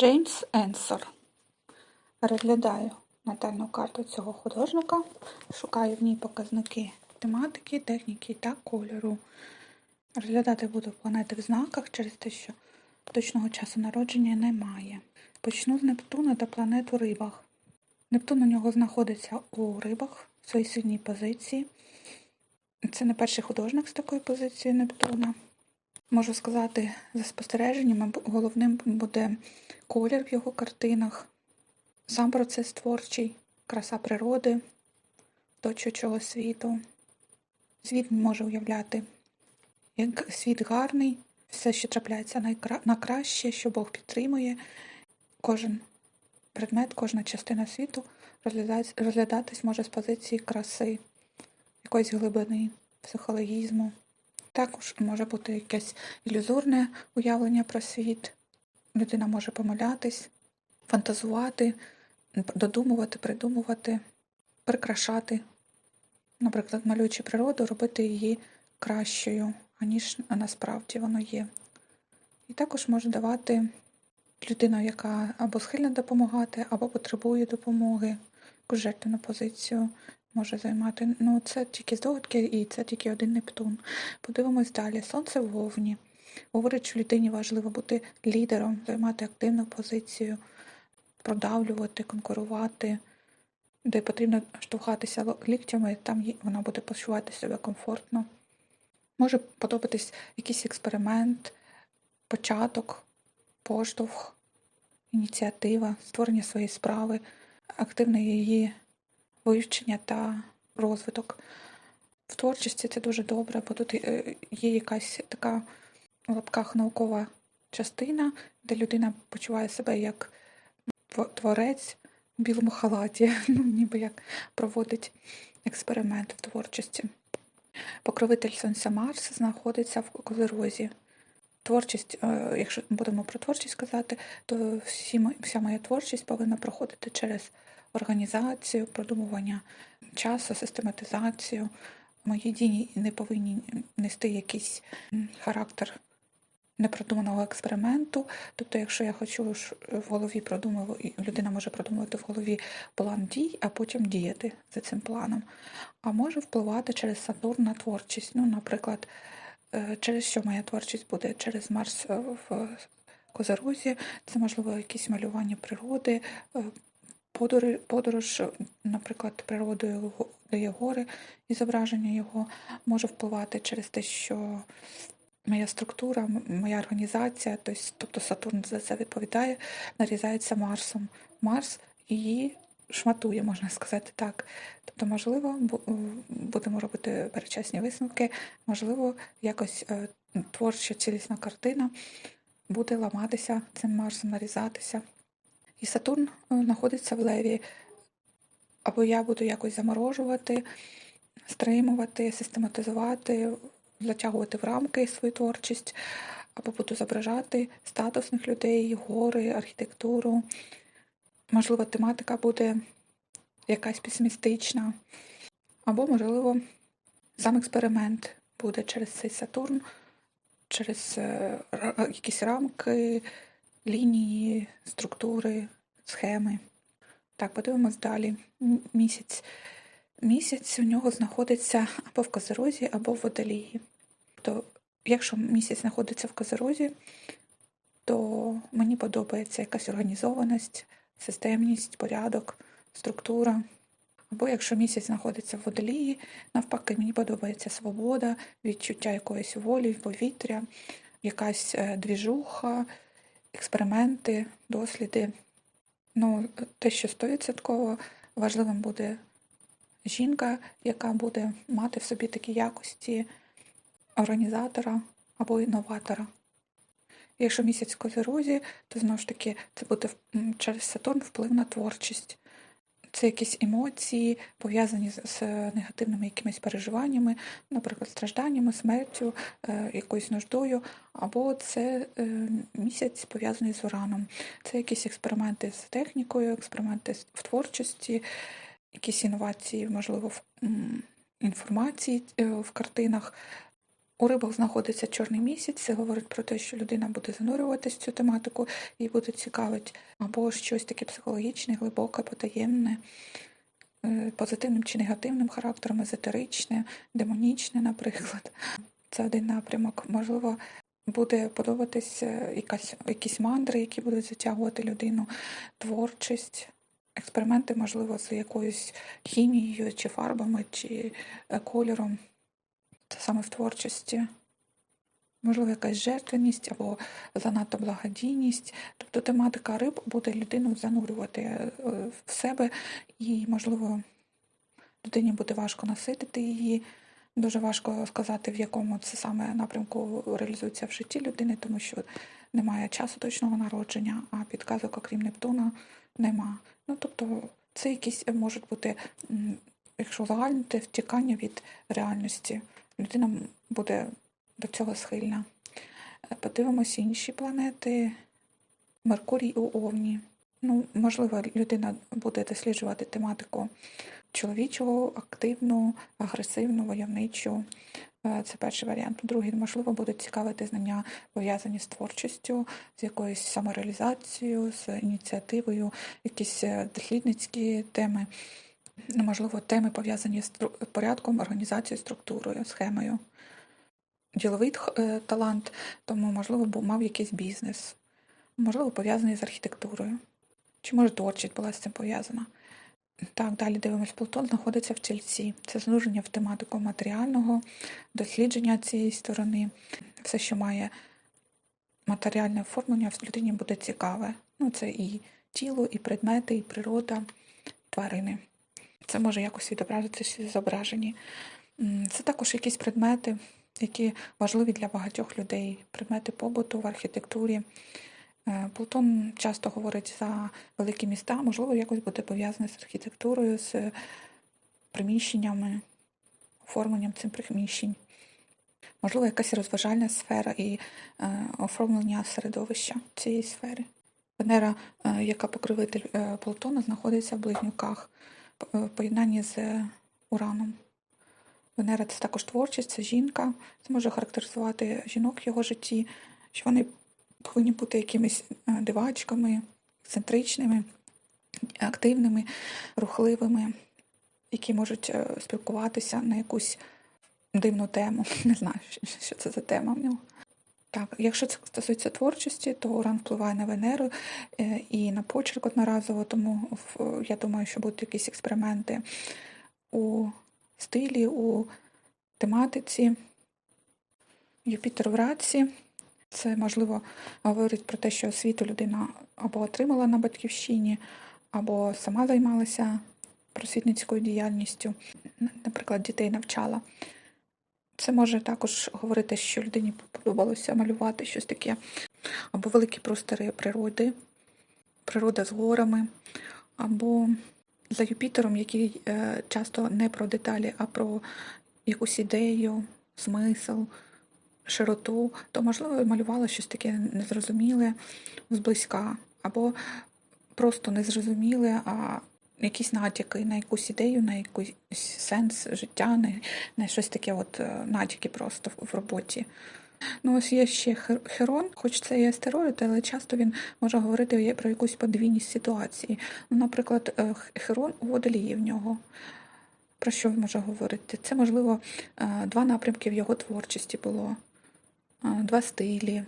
Джеймс Енсор. Переглядаю натальну карту цього художника, шукаю в ній показники тематики, техніки та кольору. Розглядати буду планети в знаках через те, що точного часу народження немає. Почну з Нептуна та планет у рибах. Нептун у нього знаходиться у рибах в своїй сильній позиції. Це не перший художник з такою позицією Нептуна. Можу сказати, за спостереженнями, головним буде колір в його картинах, сам процес творчий, краса природи, оточуючого світу. Світ може уявляти, як світ гарний, все, що трапляється на краще, що Бог підтримує. Кожен предмет, кожна частина світу розглядатись може з позиції краси, якоїсь глибини, психологізму. Також може бути якесь ілюзорне уявлення про світ. Людина може помилятись, фантазувати, додумувати, придумувати, прикрашати, наприклад, малюючи природу, робити її кращою, аніж насправді воно є. І також може давати людину, яка або схильна допомагати, або потребує допомоги, якусь жертвену позицію може займати. Ну, це тільки здогадки і це тільки один Нептун. Подивимось далі. Сонце в Вовні. Говорить, що людині важливо бути лідером, займати активну позицію, продавлювати, конкурувати, де потрібно штовхатися ліктями, там вона буде почувати себе комфортно. Може подобатись якийсь експеримент, початок, поштовх, ініціатива, створення своєї справи, активне її вивчення та розвиток. В творчості це дуже добре, бо тут е, є якась така в лапках наукова частина, де людина почуває себе як творець в білому халаті, ну, ніби як проводить експеримент в творчості. Покровитель Сонця Марс знаходиться в Козерозі. Творчість, е, якщо будемо про творчість казати, то всі, вся моя творчість повинна проходити через організацію, продумування часу, систематизацію. Мої дії не повинні нести якийсь характер непродуманого експерименту. Тобто, якщо я хочу в голові продумувати, людина може продумувати в голові план дій, а потім діяти за цим планом. А може впливати через Сатурн на творчість. Ну, наприклад, е, через що моя творчість буде? Через Марс в Козерозі, це можливо якісь малювання природи, е, подорож, наприклад, природою, де є гори, і зображення його може впливати через те, що моя структура, моя організація, тобто Сатурн за це відповідає, нарізається Марсом. Марс її шматує, можна сказати так. Тобто, можливо, будемо робити перечасні висновки, можливо, якось е, творча цілісна картина буде ламатися цим Марсом, нарізатися. І Сатурн е, знаходиться в леві. Або я буду якось заморожувати, стримувати, систематизувати, затягувати в рамки свою творчість, або буду зображати статусних людей, гори, архітектуру. Можливо, тематика буде якась песимістична, або, можливо, сам експеримент буде через цей Сатурн, через е, якісь рамки лінії, структури, схеми. Так, подивимось далі. Місяць. Місяць у нього знаходиться або в Козерозі, або в водолії. То, якщо місяць знаходиться в Козерозі, то мені подобається якась організованість, системність, порядок, структура. Або якщо місяць знаходиться в водолії, навпаки, мені подобається свобода, відчуття якоїсь волі, повітря, якась е, двіжуха, експерименти, досліди. Ну, те, що стовідсотково важливим буде жінка, яка буде мати в собі такі якості організатора або інноватора. Якщо місяць в козерозі, то знову ж таки це буде через Сатурн вплив на творчість. Це якісь емоції, пов'язані з негативними якимись переживаннями, наприклад, стражданнями, смертю, е, якоюсь нуждою, або це е, місяць пов'язаний з ураном. Це якісь експерименти з технікою, експерименти в творчості, якісь інновації, можливо, в інформації е, в картинах. У рибах знаходиться чорний місяць, це говорить про те, що людина буде занурюватися в цю тематику і буде цікавить або щось таке психологічне, глибоке, потаємне, е, позитивним чи негативним характером, езотеричне, демонічне, наприклад. Це один напрямок. Можливо, буде подобатись е, якась, якісь мандри, які будуть затягувати людину, творчість, експерименти, можливо, з якоюсь хімією, чи фарбами, чи е, кольором. Саме в творчості. Можливо, якась жертвеність або занадто благодійність. Тобто тематика риб буде людину занурювати е, в себе, і, можливо, людині буде важко наситити її. Дуже важко сказати, в якому це саме напрямку реалізується в житті людини, тому що немає часу точного народження, а підказок, окрім Нептуна, нема. Ну, тобто, це якісь е, можуть бути, якщо узагальнити, втікання від реальності. Людина буде до цього схильна. Е, Подивимось інші планети. Меркурій у Овні. Ну, можливо, людина буде досліджувати тематику чоловічого, активну, агресивну, войовничу. Е, Це перший варіант. Другий, можливо, будуть цікавити знання, пов'язані з творчістю, з якоюсь самореалізацією, з ініціативою, якісь е, дослідницькі теми, можливо, теми пов'язані з порядком, організацією, структурою, схемою. Діловий е, талант, тому, можливо, мав якийсь бізнес, можливо, пов'язаний з архітектурою. Чи може творчість була з цим пов'язана? Так, далі дивимось. Плутон знаходиться в тільці. Це занурення в тематику матеріального, дослідження цієї сторони. Все, що має матеріальне оформлення, в людині буде цікаве. Ну, це і тіло, і предмети, і природа, тварини. Це може якось відобразитися. М, Це також якісь предмети, які важливі для багатьох людей. Предмети побуту в архітектурі. Е, Плутон часто говорить за великі міста, можливо, якось буде пов'язане з архітектурою, з приміщеннями, оформленням цих приміщень. Можливо, якась розважальна сфера і е, оформлення середовища цієї сфери. Венера, е, яка покровитель е, Плутона, знаходиться в близнюках в поєднанні з е, Ураном. Венера це також творчість, це жінка. Це може характеризувати жінок в його житті, що вони повинні бути якимись е, дивачками, ексцентричними, активними, рухливими, які можуть е, спілкуватися на якусь дивну тему. Не знаю, що це за тема в нього. Так, якщо це стосується творчості, то Уран впливає на Венеру е, і на почерк одноразово, тому я думаю, що будуть якісь експерименти у стилі, у тематиці. Юпітер в раці. Це можливо говорить про те, що освіту людина або отримала на батьківщині, або сама займалася просвітницькою діяльністю, наприклад, дітей навчала. Це може також говорити, що людині подобалося малювати щось таке, або великі простори природи, природа з горами, або за Юпітером, який е, часто не про деталі, а про якусь ідею, смисл, широту, то, можливо, малювала щось таке незрозуміле зблизька, або просто незрозуміле, а якісь натяки на якусь ідею, на якийсь сенс життя, на, на щось таке, от е, натяки просто в роботі. Ну, ось є ще Херон, хоч це і астероїд, але часто він може говорити про якусь подвійність ситуації. Ну, наприклад, е, Херон у водолії в нього. Про що він може говорити? Це, можливо, е, два напрямки в його творчості було, два стилі.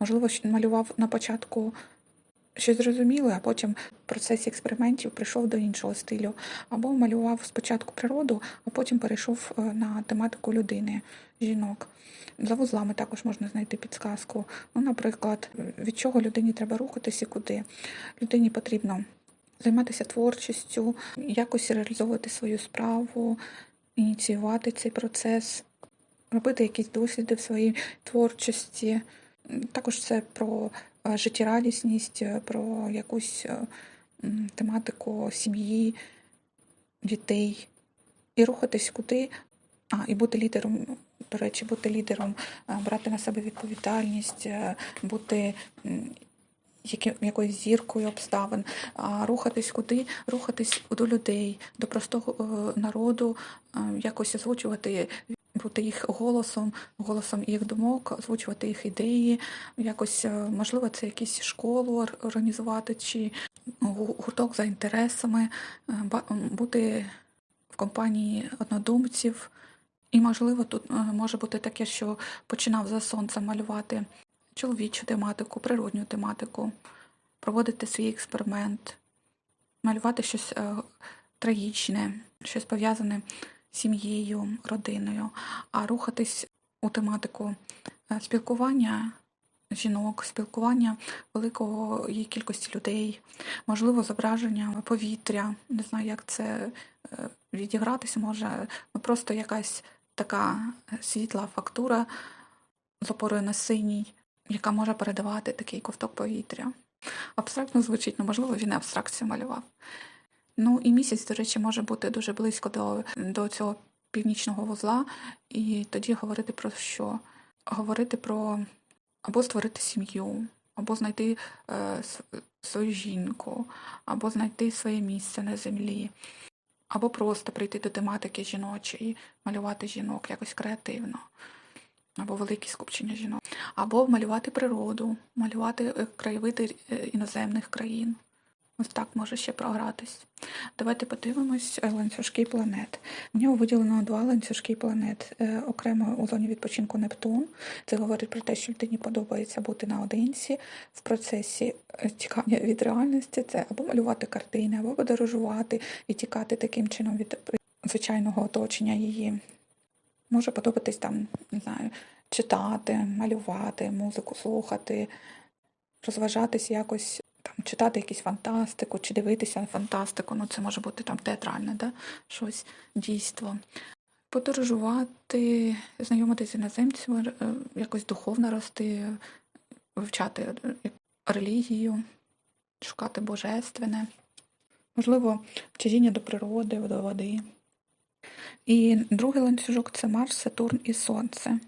Можливо, малював на початку щось зрозуміле, а потім в процесі експериментів прийшов до іншого стилю. Або малював спочатку природу, а потім перейшов е, на тематику людини, жінок. За вузлами також можна знайти підсказку. Ну, наприклад, від чого людині треба рухатись і куди. Людині потрібно займатися творчістю, якось реалізовувати свою справу, ініціювати цей процес, робити якісь досліди в своїй творчості. Також це про життєрадісність, е, про якусь е, тематику сім'ї, дітей. І рухатись куди, а, і бути лідером, до речі, бути лідером, е, брати на себе відповідальність, е, бути якоюсь зіркою обставин, рухатись куди, рухатись до людей, до простого е, народу, е, якось озвучувати бути їх голосом, голосом їх думок, озвучувати їх ідеї. Якось, е, можливо, це якісь школу організувати чи гурток за інтересами, е, бути в компанії однодумців. І, можливо, тут е, може бути таке, що починав за сонцем малювати чоловічу тематику, природню тематику, проводити свій експеримент, малювати щось трагічне, щось пов'язане сім'єю, родиною, а рухатись у тематику е, спілкування жінок, спілкування великої кількості людей, можливо, зображення повітря. Не знаю, як це е, відігратися може. Ну, просто якась така світла фактура з опорою на синій, яка може передавати такий ковток повітря. Абстрактно звучить, ну можливо, він абстракцію малював. Ну і місяць, до речі, може бути дуже близько до, до цього північного вузла, і тоді говорити про що? Говорити про або створити сім'ю, або знайти е, свою жінку, або знайти своє місце на землі, або просто прийти до тематики жіночої, малювати жінок якось креативно, або великі скупчення жінок, або малювати природу, малювати е, краєвиди е, іноземних країн. Ось так може ще програтись. Давайте подивимось е, ланцюжки планет. В нього виділено два ланцюжки планет. Е, Окремо у зоні відпочинку Нептун. Це говорить про те, що людині подобається бути наодинці в процесі е, тікання від реальності. Це або малювати картини, або подорожувати і тікати таким чином від звичайного оточення її. Може подобатись там, не знаю, читати, малювати, музику слухати, розважатись якось, читати якусь фантастику чи дивитися на фантастику. Ну, це може бути там театральне, да? щось, дійство. Подорожувати, знайомитися з іноземцями, е, якось духовно рости, вивчати е, релігію, шукати божественне. Можливо, вчезіння до природи, до води. І другий ланцюжок це Марс, Сатурн і Сонце.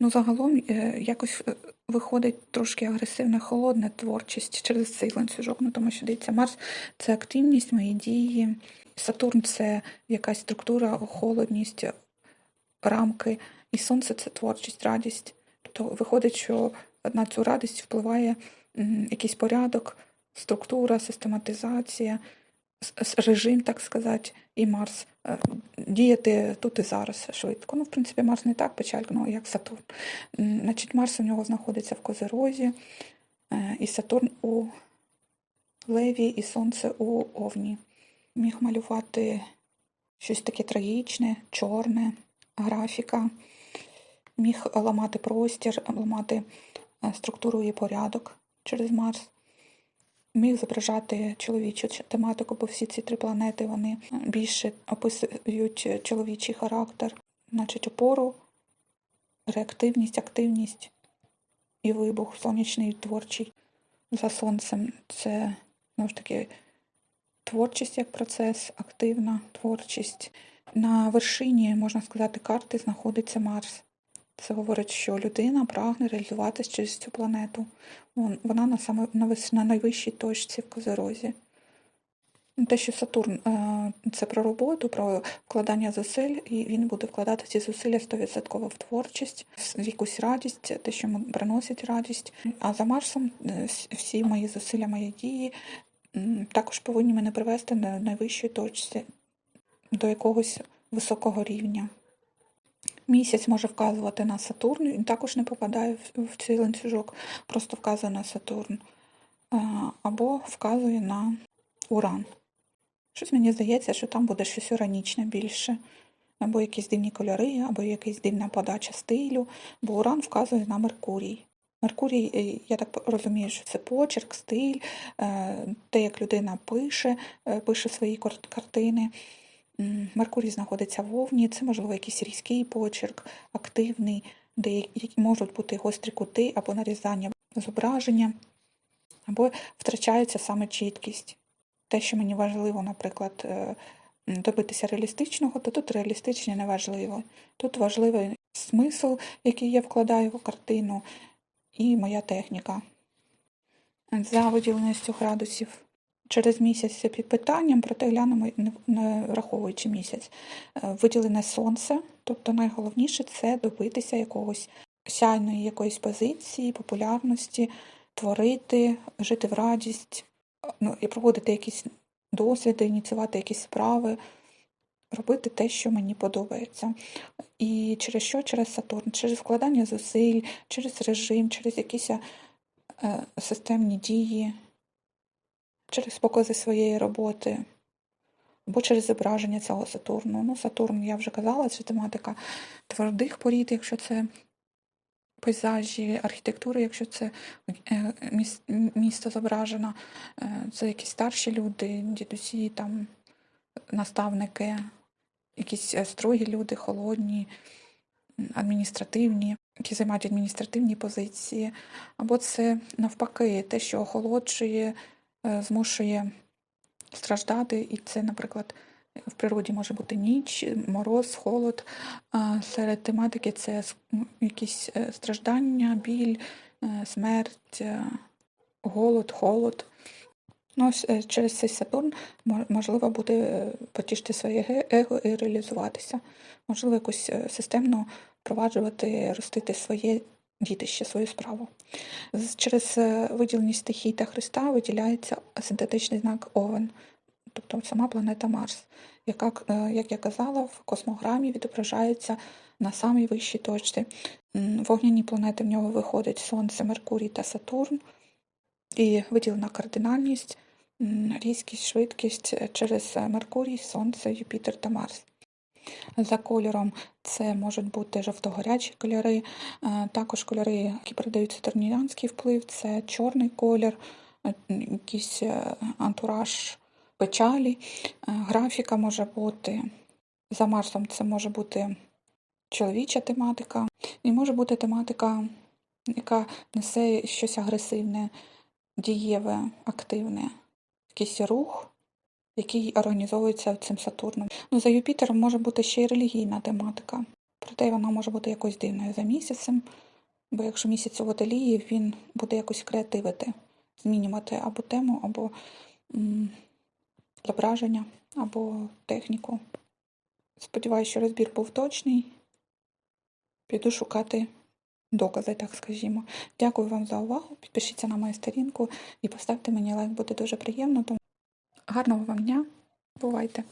Ну, загалом е, якось е, виходить трошки агресивна, холодна творчість через цей ланцюжок. Ну, тому що дивіться, Марс це активність, мої дії. Сатурн це якась структура, холодність, рамки, і сонце це творчість, радість. Тобто виходить, що на цю радість впливає якийсь порядок, структура, систематизація, режим, так сказати, і Марс. е, Діяти тут і зараз швидко. Ну, в принципі, Марс не так печально, як Сатурн. Значить, Марс у нього знаходиться в Козерозі, е, і Сатурн у Леві, і Сонце у Овні. Міг малювати щось таке трагічне, чорне, графіка, міг ламати простір, ламати е, структуру і порядок через Марс. Міг зображати чоловічу тематику, бо всі ці три планети вони більше описують чоловічий характер, значить опору, реактивність, активність і вибух, сонячний творчий за сонцем. Це знову ж таки творчість як процес, активна творчість. На вершині, можна сказати, карти знаходиться Марс. Це говорить, що людина прагне реалізуватись через цю планету. Вона на саме на, найвищій точці в Козерозі. Те, що Сатурн е, це про роботу, про вкладання зусиль, і він буде вкладати ці зусилля 100% в творчість, в якусь радість, те, що приносить радість. А за Марсом е, всі мої зусилля, мої дії також повинні мене привести на найвищій точці до якогось високого рівня. Місяць може вказувати на Сатурн, він також не попадає в, цей ланцюжок, просто вказує на Сатурн. Або вказує на Уран. Щось мені здається, що там буде щось уранічне більше, або якісь дивні кольори, або якась дивна подача стилю, бо Уран вказує на Меркурій. Меркурій, е, я так розумію, що це почерк, стиль, е, те, як людина пише, е, пише свої картини. Меркурій знаходиться в Овні, це можливо якийсь різкий почерк, активний, де які можуть бути гострі кути або нарізання зображення, або втрачається саме чіткість. Те, що мені важливо, наприклад, е, добитися реалістичного, то тут реалістичне не важливо. Тут важливий смисл, який я вкладаю в картину, і моя техніка. За виділеністю градусів через місяць під питанням, проте глянемо, не- враховуючи місяць. Е, Виділене сонце, тобто найголовніше це добитися якогось сяйної якоїсь позиції, популярності, творити, жити в радість, ну, і проводити якісь досвіди, ініціювати якісь справи, робити те, що мені подобається. І через що? Через Сатурн, через вкладання зусиль, через режим, через якісь е, системні дії, через покази своєї роботи, або через зображення цього Сатурну. Ну, Сатурн, я вже казала, це тематика твердих порід, якщо це пейзажі, архітектури, якщо це е, м- місто зображено, е, це якісь старші люди, дідусі, там, наставники, якісь е, строгі люди, холодні, адміністративні, які займають адміністративні позиції, або це навпаки, те, що охолоджує, е, змушує страждати, і це, наприклад, в природі може бути ніч, мороз, холод. Серед тематики це якісь е, страждання, біль, е, смерть, е, голод, холод. Ну, е, через цей Сатурн можливо буде е, потішити своє его і реалізуватися. Можливо, якось е, системно впроваджувати, ростити своє дітище, свою справу. Через е, виділеність стихій та Христа виділяється синтетичний знак Овен, тобто сама планета Марс, яка, е, як я казала, в космограмі відображається на самій вищій точці. Вогняні планети в нього виходять Сонце, Меркурій та Сатурн, і виділена кардинальність, різкість, швидкість е, через Меркурій, Сонце, Юпітер та Марс. За кольором. Це можуть бути жовто-горячі кольори, е, також кольори, які передають сатурніанський вплив, це чорний колір, е, якийсь е, антураж печалі, графіка може бути. За Марсом це може бути чоловіча тематика, і може бути тематика, яка несе щось агресивне, дієве, активне, якийсь рух, який організовується цим Сатурном. Ну, за Юпітером може бути ще й релігійна тематика, проте вона може бути якось дивною за місяцем, бо якщо місяць у водолії, він буде якось креативити, змінювати або тему, або зображення, або техніку. Сподіваюся, що розбір був точний. Піду шукати докази, так скажімо. Дякую вам за увагу. Підпишіться на мою сторінку і поставте мені лайк, буде дуже приємно. Гарного вам дня. Бувайте!